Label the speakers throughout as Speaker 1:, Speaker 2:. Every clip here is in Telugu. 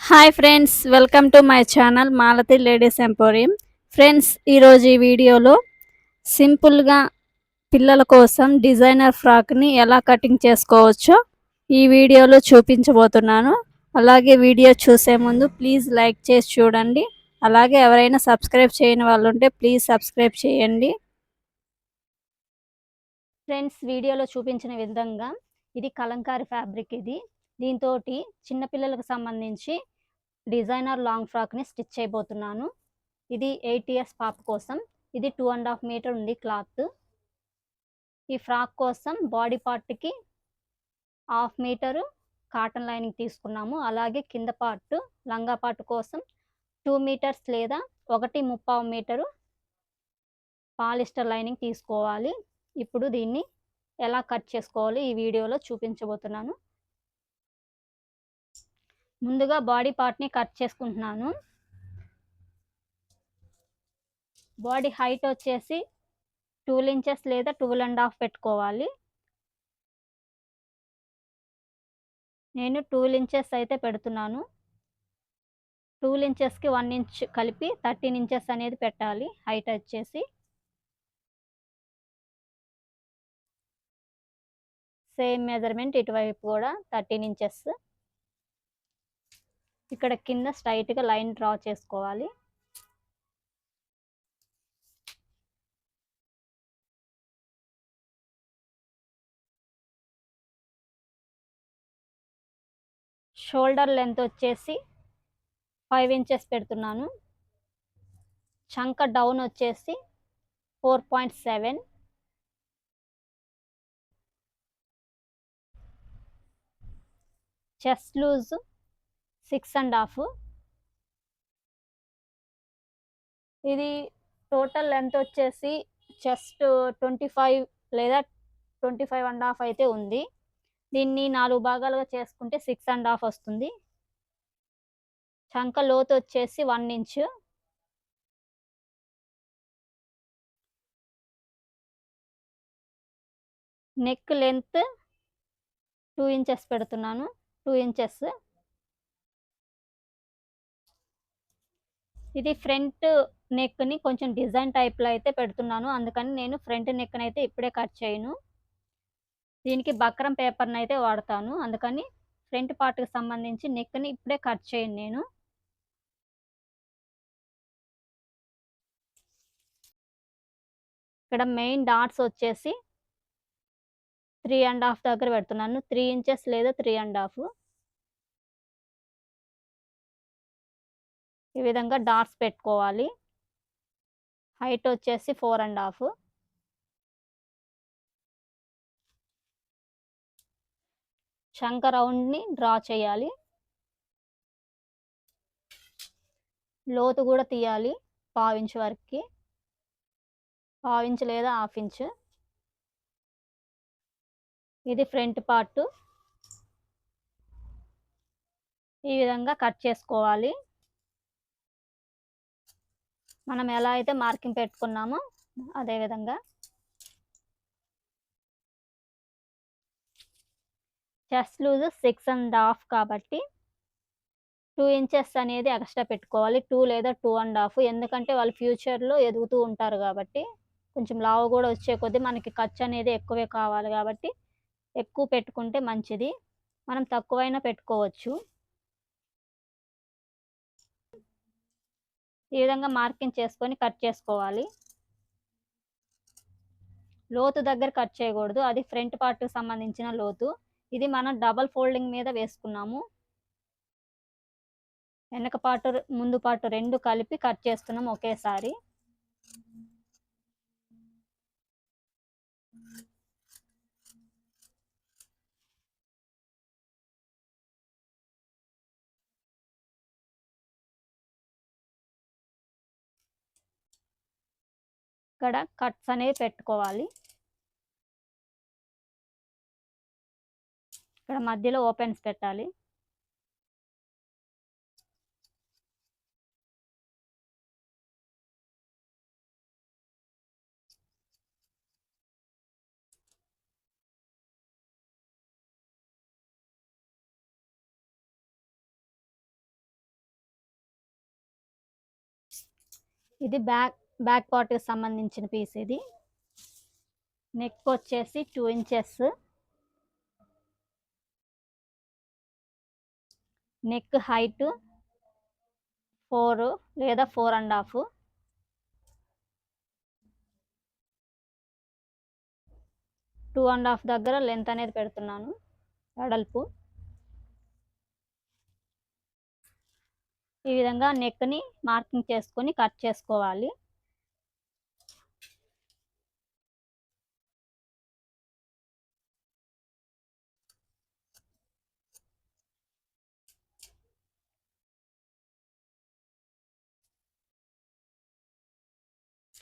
Speaker 1: Hi friends welcome to my channel Malathi ladies emporium. Friends ఈరోజు ఈ వీడియోలో సింపుల్గా పిల్లల కోసం డిజైనర్ ఫ్రాక్ని ఎలా కటింగ్ చేసుకోవచ్చో ఈ వీడియోలో చూపించబోతున్నాను. అలాగే వీడియో చూసే ముందు ప్లీజ్ లైక్ చేసి చూడండి. అలాగే ఎవరైనా సబ్స్క్రైబ్ చేయని వాళ్ళు ఉంటే ప్లీజ్ సబ్స్క్రైబ్ చేయండి. ఫ్రెండ్స్ వీడియోలో చూపించిన విధంగా ఇది కలంకారీ ఫ్యాబ్రిక్ ఇది. దీంతో చిన్నపిల్లలకు సంబంధించి డిజైనర్ లాంగ్ ఫ్రాక్ని స్టిచ్ చేయబోతున్నాను. ఇది ఎయిట్ ఇయర్స్ పాప కోసం. ఇది టూ అండ్ హాఫ్ మీటర్ ఉంది క్లాత్. ఈ ఫ్రాక్ కోసం బాడీ పార్ట్కి హాఫ్ మీటరు కాటన్ లైనింగ్ తీసుకున్నాము. అలాగే కింద పార్ట్ లంగా పార్ట్ కోసం టూ మీటర్స్ లేదా ఒకటి ముప్పావు మీటరు పాలిస్టర్ లైనింగ్ తీసుకోవాలి. ఇప్పుడు దీన్ని ఎలా కట్ చేసుకోవాలి ఈ వీడియోలో చూపించబోతున్నాను. ముందుగా బాడీ పార్ట్ని కట్ చేసుకుంటున్నాను. బాడీ హైట్ వచ్చేసి టూల్ ఇంచెస్ లేదా టూల్ అండ్ హాఫ్ పెట్టుకోవాలి. నేను టూల్ ఇంచెస్ అయితే పెడుతున్నాను. టూల్ ఇంచెస్కి వన్ ఇంచ్ కలిపి థర్టీన్ ఇంచెస్ అనేది పెట్టాలి హైట్ వచ్చేసి. సేమ్ మెజర్మెంట్ ఇటువైపు కూడా థర్టీన్ ఇంచెస్. ఇక్కడ కింద స్ట్రైట్గా లైన్ డ్రా చేసుకోవాలి. షోల్డర్ లెంత్ వచ్చేసి ఫైవ్ ఇంచెస్ పెడుతున్నాను. చంక డౌన్ వచ్చేసి four point seven chest loose six and half. ఇది టోటల్ లెంత్ వచ్చేసి చెస్ట్ ట్వంటీ ఫైవ్ లేదా ట్వంటీ ఫైవ్ అండ్ హాఫ్ అయితే ఉంది. దీన్ని నాలుగు భాగాలుగా చేసుకుంటే సిక్స్ అండ్ హాఫ్ వస్తుంది. చంక లోతు వచ్చేసి one inch. Neck length two inches పెడుతున్నాను. Two inches. ఇది ఫ్రంట్ నెక్ని కొంచెం డిజైన్ టైప్లో అయితే పెడుతున్నాను. అందుకని నేను ఫ్రంట్ నెక్ని అయితే ఇప్పుడే కట్ చేయను. దీనికి బక్రం పేపర్ని అయితే వాడతాను. అందుకని ఫ్రంట్ పార్ట్కి సంబంధించి నెక్ని ఇప్పుడే కట్ చేయను నేను. ఇక్కడ మెయిన్ డాట్స్ వచ్చేసి త్రీ అండ్ హాఫ్ దగ్గర పెడుతున్నాను. త్రీ ఇంచెస్ లేదా త్రీ అండ్ హాఫ్. ఈ విధంగా డాట్స్ పెట్టుకోవాలి. హైట్ వచ్చేసి ఫోర్ అండ్ హాఫ్. శంక రౌండ్ని డ్రా చేయాలి. లోతు కూడా తీయాలి పావించ్ వరకు. పావించ్ లేదా హాఫ్ ఇంచ్. ఇది ఫ్రంట్ పార్ట్. ఈ విధంగా కట్ చేసుకోవాలి. మనం ఎలా అయితే మార్కింగ్ పెట్టుకున్నామో అదేవిధంగా chest loose six and half కాబట్టి టూ ఇంచెస్ అనేది ఎక్స్ట్రా పెట్టుకోవాలి. టూ లేదా టూ అండ్ హాఫ్ ఎందుకంటే వాళ్ళు ఫ్యూచర్లో ఎదుగుతూ ఉంటారు కాబట్టి కొంచెం లావు కూడా వచ్చే కొద్దీ మనకి ఖర్చు అనేది ఎక్కువే కావాలి కాబట్టి ఎక్కువ పెట్టుకుంటే మంచిది. మనం తక్కువైనా పెట్టుకోవచ్చు. ఈ విధంగా మార్కింగ్ చేసుకొని కట్ చేసుకోవాలి. లోతు దగ్గర కట్ చేయకూడదు. అది ఫ్రంట్ పార్ట్కి సంబంధించిన లోతు. ఇది మనం డబల్ ఫోల్డింగ్ మీద వేసుకున్నాము. వెనక పాటు ముందు పాటు రెండు కలిపి కట్ చేస్తున్నాం ఒకేసారి. ఇక్కడ కట్స్ అనేవి పెట్టుకోవాలి. ఇక్కడ మధ్యలో ఓపెన్స్ పెట్టాలి. ఇది బ్యాక్ బ్యాక్ పార్ట్కి సంబంధించిన పీస్ ఇది. నెక్ వచ్చేసి two inches neck height four లేదా four and half two and half దగ్గర లెంత్ అనేది పెడుతున్నాను వెడల్పు. ఈ విధంగా నెక్ని మార్కింగ్ చేసుకొని కట్ చేసుకోవాలి.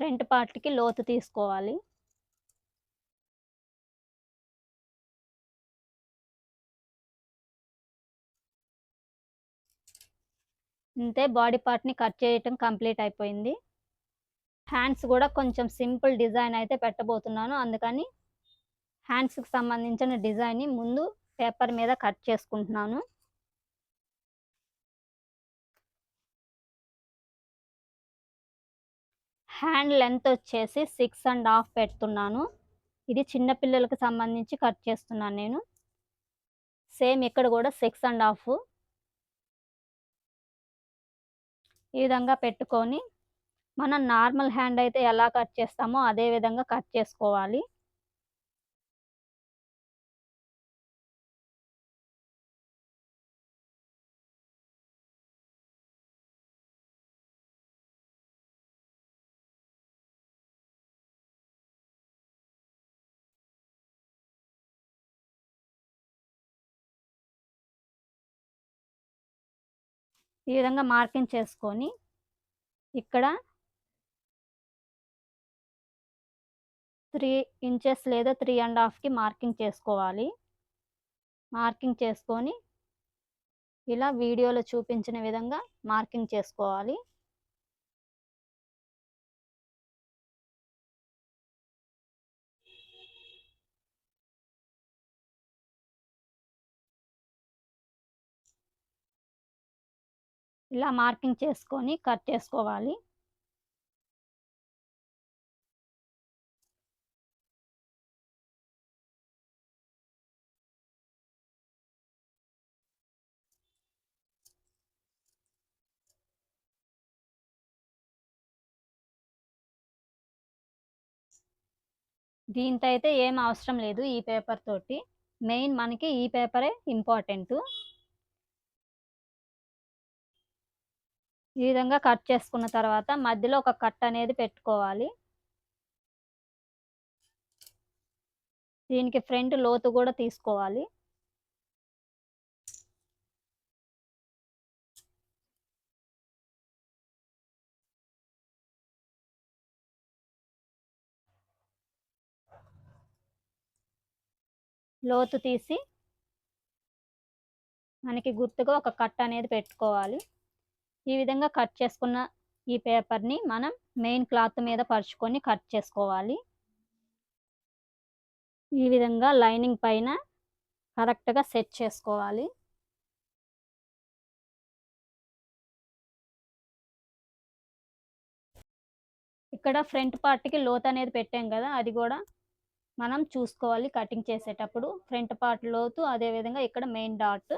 Speaker 1: ఫ్రంట్ పార్ట్కి లోతు తీసుకోవాలి. అంతే బాడీ పార్ట్ని కట్ చేయటం కంప్లీట్ అయిపోయింది. హ్యాండ్స్ కూడా కొంచెం సింపుల్ డిజైన్ అయితే పెట్టబోతున్నాను. అందుకని హ్యాండ్స్కి సంబంధించిన డిజైన్ని ముందు పేపర్ మీద కట్ చేసుకుంటున్నాను. హ్యాండ్ లెంత్ వచ్చేసి సిక్స్ అండ్ హాఫ్ పెడుతున్నాను. ఇది చిన్న పిల్లలకు సంబంధించి కట్ చేస్తున్నాను నేను. సేమ్ ఇక్కడ కూడా సిక్స్ అండ్ హాఫ్. ఈ విధంగా పెట్టుకొని మనం నార్మల్ హ్యాండ్ అయితే ఎలా కట్ చేస్తామో అదే విధంగా కట్ చేసుకోవాలి. ఈ విధంగా మార్కింగ్ చేసుకొని ఇక్కడ త్రీ ఇంచెస్ లేదా త్రీ అండ్ హాఫ్కి మార్కింగ్ చేసుకోవాలి. మార్కింగ్ చేసుకొని ఇలా వీడియోలో చూపించిన విధంగా మార్కింగ్ చేసుకోవాలి. ఇలా మార్కింగ్ చేసుకొని కట్ చేసుకోవాలి. దీంతో అయితే ఏం అవసరం లేదు ఈ పేపర్ తోటి. మెయిన్ మనకి ఈ పేపరే ఇంపార్టెంట్. ఈ విధంగా కట్ చేసుకున్న తర్వాత మధ్యలో ఒక కట్ అనేది పెట్టుకోవాలి. దీనికి ఫ్రంట్ లోతు కూడా తీసుకోవాలి. లోతు తీసి మనకి గుర్తుగా ఒక కట్ అనేది పెట్టుకోవాలి. ఈ విధంగా కట్ చేసుకున్న ఈ పేపర్ని మనం మెయిన్ క్లాత్ మీద పరుచుకొని కట్ చేసుకోవాలి. ఈ విధంగా లైనింగ్ పైన కరెక్ట్గా సెట్ చేసుకోవాలి. ఇక్కడ ఫ్రంట్ పార్ట్కి లోత్ అనేది పెట్టాం కదా అది కూడా మనం చూసుకోవాలి కటింగ్ చేసేటప్పుడు. ఫ్రంట్ పార్ట్ లోతు అదేవిధంగా ఇక్కడ మెయిన్ డాట్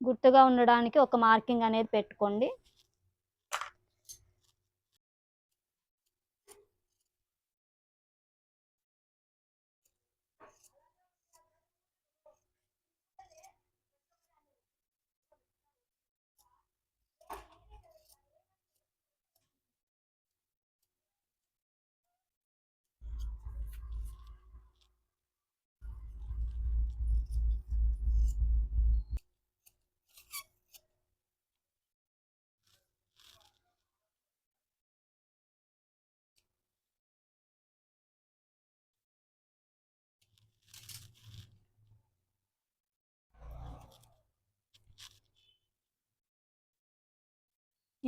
Speaker 1: గుర్తుగా ఉండడానికి ఒక మార్కింగ్ అనేది పెట్టుకోండి.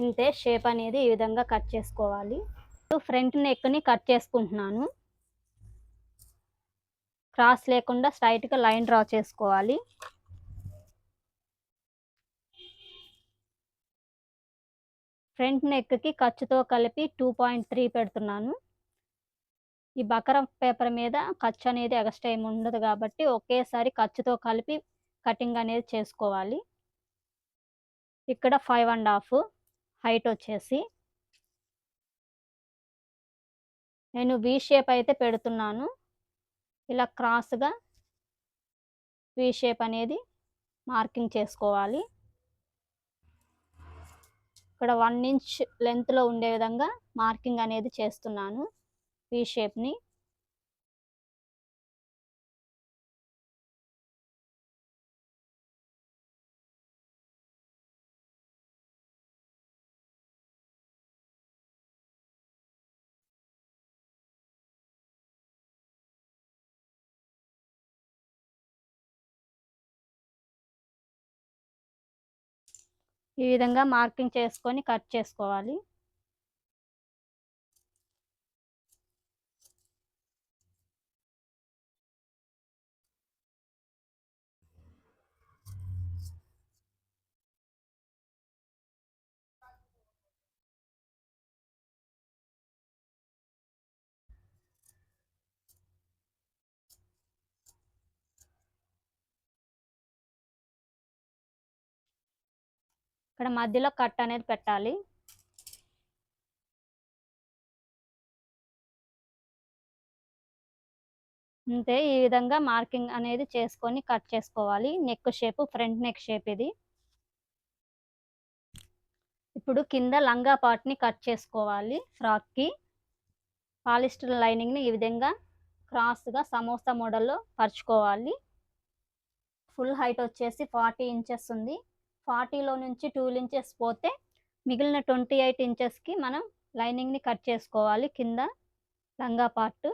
Speaker 1: ఇంతే షేప్ అనేది ఈ విధంగా కట్ చేసుకోవాలి. ఫ్రంట్ నెక్ని కట్ చేసుకుంటున్నాను. క్రాస్ లేకుండా స్ట్రైట్గా లైన్ డ్రా చేసుకోవాలి. ఫ్రంట్ నెక్కి ఖర్చుతో కలిపి టూ పాయింట్ త్రీ పెడుతున్నాను. ఈ బకరం పేపర్ మీద ఖర్చు అనేది ఎక్స్ట్రా ఏమి ఉండదు కాబట్టి ఒకేసారి ఖర్చుతో కలిపి కటింగ్ అనేది చేసుకోవాలి. ఇక్కడ ఫైవ్ అండ్ హాఫ్. హైట్ వచ్చేసి నేను వి షేప్ అయితే పెడుతున్నాను. ఇలా క్రాస్గా వి షేప్ అనేది మార్కింగ్ చేసుకోవాలి. ఇక్కడ వన్ ఇంచ్ లెంత్లో ఉండే విధంగా మార్కింగ్ అనేది చేస్తున్నాను వి షేప్ని ఈ విధంగా మార్కింగ్ చేసుకొని కట్ చేసుకోవాలి. ఇక్కడ మధ్యలో కట్ అనేది పెట్టాలి. అంతే ఈ విధంగా మార్కింగ్ అనేది చేసుకొని కట్ చేసుకోవాలి. Neck shape front neck shape ఇది. ఇప్పుడు కింద లంగా పార్ట్ని కట్ చేసుకోవాలి ఫ్రాక్కి పాలిస్టర్ లైనింగ్ని ఈ విధంగా క్రాస్గా సమోసా మోడల్లో పరుచుకోవాలి. ఫుల్ హైట్ వచ్చేసి ఫార్టీ ఇంచెస్ ఉంది. ఫార్టీలో నుంచి టూ ఇంచెస్ పోతే మిగిలిన ట్వంటీ ఎయిట్ ఇంచెస్కి మనం లైనింగ్ని కట్ చేసుకోవాలి కింద లంగా పార్ట్.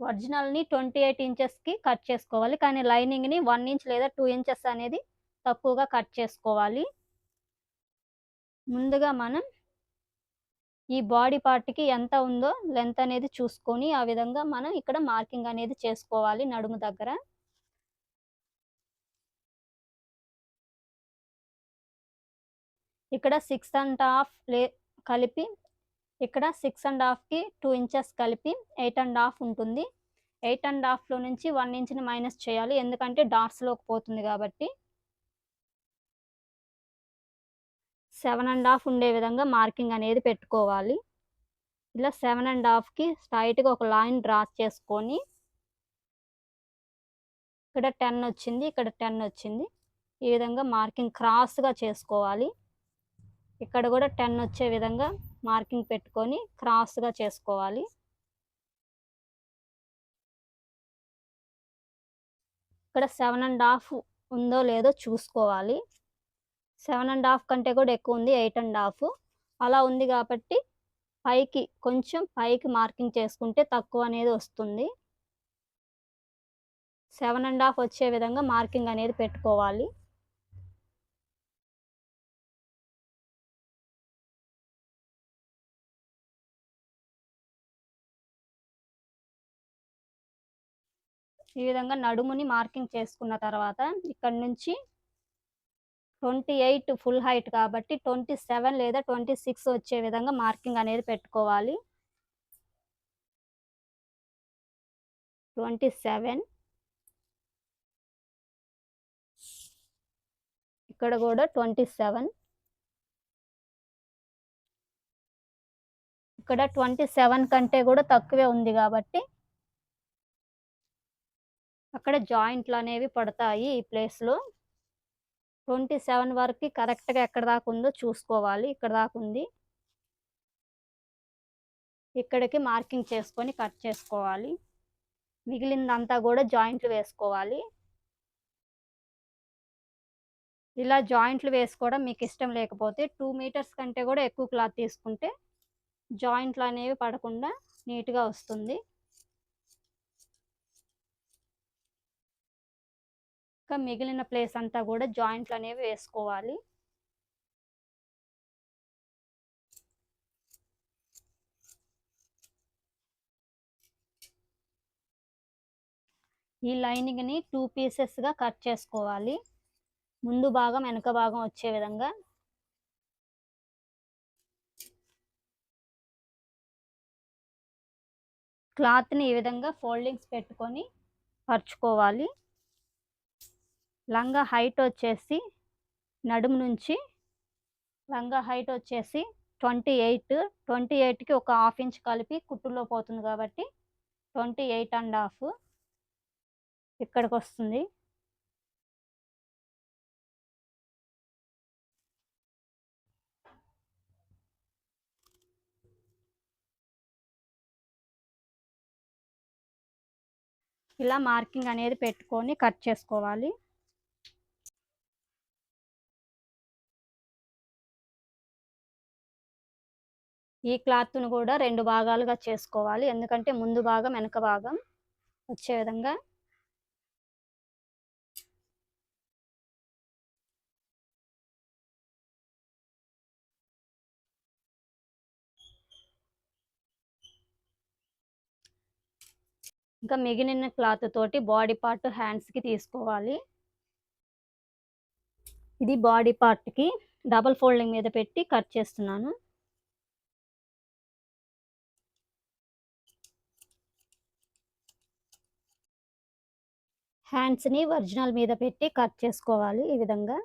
Speaker 1: ఒరిజినల్ని ట్వంటీ ఎయిట్ ఇంచెస్కి కట్ చేసుకోవాలి కానీ లైనింగ్ని వన్ ఇంచ్ లేదా టూ ఇంచెస్ అనేది తక్కువగా కట్ చేసుకోవాలి. ముందుగా మనం ఈ బాడీ పార్ట్కి ఎంత ఉందో లెంత్ అనేది చూసుకొని ఆ విధంగా మనం ఇక్కడ మార్కింగ్ అనేది చేసుకోవాలి నడుము దగ్గర. ఇక్కడ సిక్స్ అండ్ హాఫ్ లే కలిపి ఇక్కడ సిక్స్ అండ్ హాఫ్కి టూ ఇంచెస్ కలిపి ఎయిట్ అండ్ హాఫ్ ఉంటుంది. ఎయిట్ అండ్ హాఫ్లో నుంచి వన్ ఇంచ్ని మైనస్ చేయాలి. ఎందుకంటే డాట్స్లోకి పోతుంది కాబట్టి. సెవెన్ అండ్ హాఫ్ ఉండే విధంగా మార్కింగ్ అనేది పెట్టుకోవాలి. ఇలా సెవెన్ అండ్ హాఫ్కి స్ట్రైట్గా ఒక లైన్ డ్రా చేసుకొని ఇక్కడ టెన్ వచ్చింది ఇక్కడ టెన్ వచ్చింది. ఈ విధంగా మార్కింగ్ క్రాస్గా చేసుకోవాలి. ఇక్కడ కూడా టెన్ వచ్చే విధంగా మార్కింగ్ పెట్టుకొని క్రాస్గా చేసుకోవాలి. ఇక్కడ సెవెన్ అండ్ హాఫ్ ఉందో లేదో చూసుకోవాలి. సెవెన్ అండ్ హాఫ్ కంటే కూడా ఎక్కువ ఉంది ఎయిట్ అండ్ హాఫ్. అలా ఉంది కాబట్టి పైకి కొంచెం పైకి మార్కింగ్ చేసుకుంటే తక్కువ అనేది వస్తుంది. సెవెన్ అండ్ హాఫ్ వచ్చే విధంగా మార్కింగ్ అనేది పెట్టుకోవాలి. ఈ విధంగా నడుముని మార్కింగ్ చేసుకున్న తర్వాత ఇక్కడ నుంచి ట్వంటీ ఎయిట్ ఫుల్ హైట్ కాబట్టి ట్వంటీ సెవెన్ లేదా ట్వంటీ సిక్స్ వచ్చే విధంగా మార్కింగ్ అనేది పెట్టుకోవాలి. Twenty seven. ఇక్కడ కూడా ట్వంటీ సెవెన్. ఇక్కడ ట్వంటీ సెవెన్ కంటే కూడా తక్కువే ఉంది కాబట్టి అక్కడ జాయింట్లు అనేవి పడతాయి ఈ ప్లేస్లో. ట్వంటీ సెవెన్ వరకు కరెక్ట్గా ఎక్కడ దాకా ఉందో చూసుకోవాలి. ఇక్కడ దాకా ఉంది. ఇక్కడికి మార్కింగ్ చేసుకొని కట్ చేసుకోవాలి. మిగిలిందంతా కూడా జాయింట్లు వేసుకోవాలి. ఇలా జాయింట్లు వేసుకోవడం మీకు ఇష్టం లేకపోతే టూ మీటర్స్ కంటే కూడా ఎక్కువ క్లాత్ తీసుకుంటే జాయింట్లు అనేవి పడకుండా నీట్గా వస్తుంది. ఇంకా మిగిలిన ప్లేస్ అంతా కూడా జాయింట్లు అనేవి వేసుకోవాలి. ఈ లైనింగ్ని టూ పీసెస్గా కట్ చేసుకోవాలి. ముందు భాగం వెనక భాగం వచ్చే విధంగా. క్లాత్ని ఈ విధంగా ఫోల్డింగ్స్ పెట్టుకొని పరుచుకోవాలి. లంగా హైట్ వచ్చేసి నడుము నుంచి లంగా హైట్ వచ్చేసి ట్వంటీ ఎయిట్ ట్వంటీ ఎయిట్కి ఒక హాఫ్ ఇంచ్ కలిపి కుట్టులో పోతుంది కాబట్టి ట్వంటీ ఎయిట్ అండ్ హాఫ్ ఇక్కడికి వస్తుంది ఇలా మార్కింగ్ అనేది పెట్టుకొని కట్ చేసుకోవాలి. ఈ క్లాత్ను కూడా రెండు భాగాలుగా చేసుకోవాలి. ఎందుకంటే ముందు భాగం వెనక భాగం వచ్చే విధంగా ఇంకా మిగిలిన క్లాత్ తోటి బాడీ పార్ట్ హ్యాండ్స్కి తీసుకోవాలి. ఇది బాడీ పార్ట్కి డబల్ ఫోల్డింగ్ మీద పెట్టి కట్ చేస్తున్నాను. హ్యాండ్స్ని ఒరిజినల్ మీద పెట్టి కట్ చేసుకోవాలి ఈ విధంగా.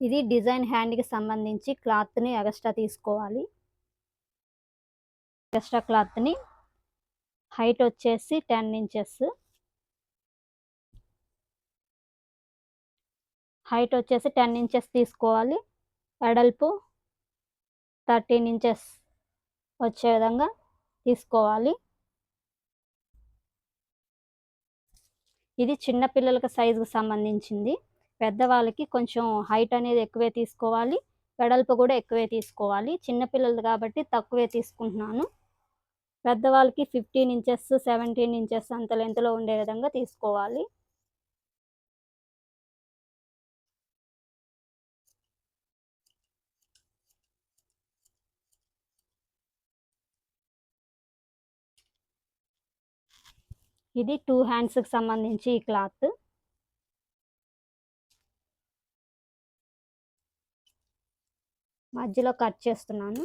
Speaker 1: ఇది డిజైన్ హ్యాండ్కి సంబంధించి క్లాత్ని ఎగస్ట్రా తీసుకోవాలి. ఎక్స్ట్రా క్లాత్ని హైట్ వచ్చేసి టెన్ ఇంచెస్. హైట్ వచ్చేసి టెన్ ఇంచెస్ తీసుకోవాలి. వెడల్పు థర్టీన్ ఇంచెస్ వచ్చే విధంగా తీసుకోవాలి. ఇది చిన్న పిల్లలకి సైజుకి సంబంధించింది. పెద్దవాళ్ళకి కొంచెం హైట్ అనేది ఎక్కువే తీసుకోవాలి. వెడల్పు కూడా ఎక్కువే తీసుకోవాలి. చిన్నపిల్లలు కాబట్టి తక్కువే తీసుకుంటున్నాను. పెద్దవాళ్ళకి ఫిఫ్టీన్ ఇంచెస్ సెవెంటీన్ ఇంచెస్ అంత లెంత్లో ఉండే విధంగా తీసుకోవాలి. ఇది టూ హ్యాండ్స్కి సంబంధించి ఈ క్లాత్ మధ్యలో కట్ చేస్తున్నాను.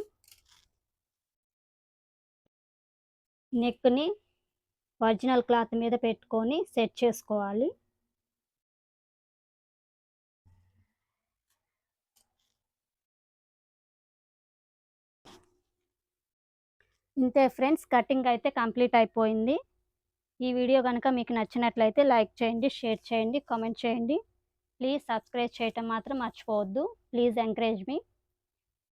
Speaker 1: నెక్ని ఒరిజినల్ క్లాత్ మీద పెట్టుకొని సెట్ చేసుకోవాలి. ఇంతే ఫ్రెండ్స్ కటింగ్ అయితే కంప్లీట్ అయిపోయింది. ఈ వీడియో కనుక మీకు నచ్చినట్లయితే లైక్ చేయండి షేర్ చేయండి కామెంట్ చేయండి. ప్లీజ్ సబ్స్క్రైబ్ చేయటం మాత్రం మర్చిపోవద్దు. Please encourage me.